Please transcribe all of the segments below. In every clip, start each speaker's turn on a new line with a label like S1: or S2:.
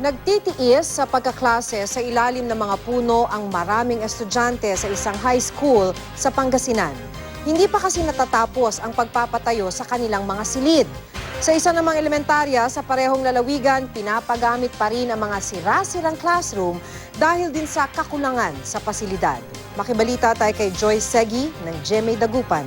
S1: Nagtitiis sa pagkaklase sa ilalim ng mga puno ang maraming estudyante sa isang high school sa Pangasinan. Hindi pa kasi natatapos ang pagpapatayo sa kanilang mga silid. Sa isa namang elementarya sa parehong lalawigan, pinapagamit pa rin ang mga sira-sirang classroom dahil din sa kakulangan sa pasilidad. Makibalita tayo kay Joy Segi ng GMA Dagupan.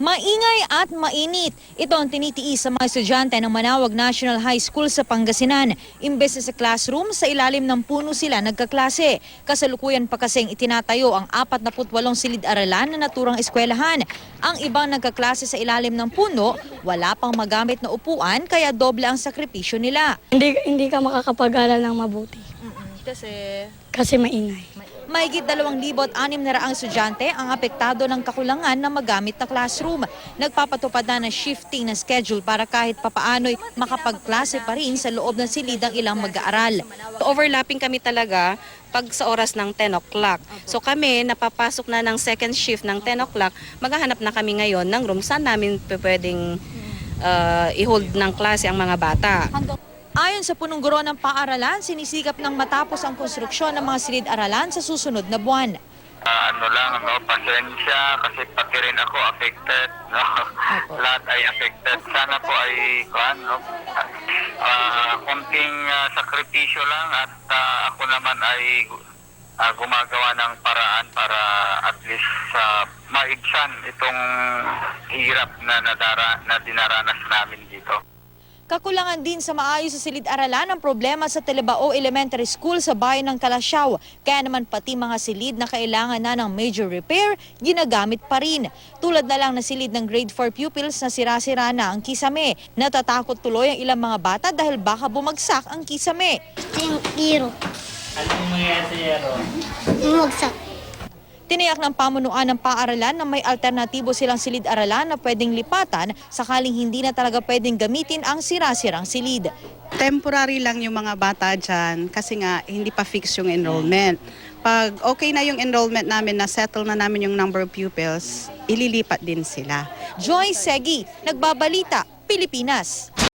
S2: Maingay at mainit. Ito ang tinitiis sa mga estudyante ng Manawag National High School sa Pangasinan. Imbes na sa classroom, sa ilalim ng puno sila nagkaklase. Kasalukuyan pa kasing itinatayo ang 48 silid-aralan na naturang eskwelahan. Ang ibang nagkaklase sa ilalim ng puno, wala pang magamit na upuan kaya doble ang sakripisyo nila.
S3: Hindi, hindi ka makakapag-aral ng mabuti
S2: Kasi
S3: kasi maingay.
S2: Mahigit 2,600 na raang estudyante ang apektado ng kakulangan ng magamit na classroom. Nagpapatupad na ng shifting na schedule para kahit papaano'y makapagklase pa rin sa loob ng silidang ilang mag-aaral.
S4: Overlapping kami talaga pag sa oras ng 10 o'clock. So kami, napapasok na ng second shift ng 10 o'clock, maghahanap na kami ngayon ng room saan namin pwedeng uh, i-hold ng klase ang mga bata.
S2: Ayon sa punong guro ng paaralan, sinisikap ng matapos ang konstruksyon ng mga silid-aralan sa susunod na buwan.
S5: Ah, ano lang, no, pasensya kasi pati rin ako affected, no. Lahat ay affected. Sana po ay kuan, no. Ah, kunting ah, sakripisyo lang at ah, ako naman ay ah, gumagawa ng paraan para at least sa maibsan itong hirap na nadara na dinaranas namin dito.
S2: Kakulangan din sa maayos sa silid-aralan ang problema sa Telebao Elementary School sa bayan ng Kalasyaw. Kaya naman pati mga silid na kailangan na ng major repair, ginagamit pa rin. Tulad na lang na silid ng grade 4 pupils na sira-sira na ang kisame. Natatakot tuloy ang ilang mga bata dahil baka bumagsak ang kisame.
S6: Yung hero.
S7: Anong mangyayari sa?
S6: Bumagsak.
S2: Tiniyak ng pamunuan ng paaralan na may alternatibo silang silid-aralan na pwedeng lipatan sakaling hindi na talaga pwedeng gamitin ang sira-sirang silid.
S8: temporary lang yung mga bata dyan kasi nga hindi pa fix yung enrollment. Pag okay na yung enrollment namin, na settle na namin yung number of pupils, ililipat din sila.
S2: Joy Segi, Nagbabalita, Pilipinas.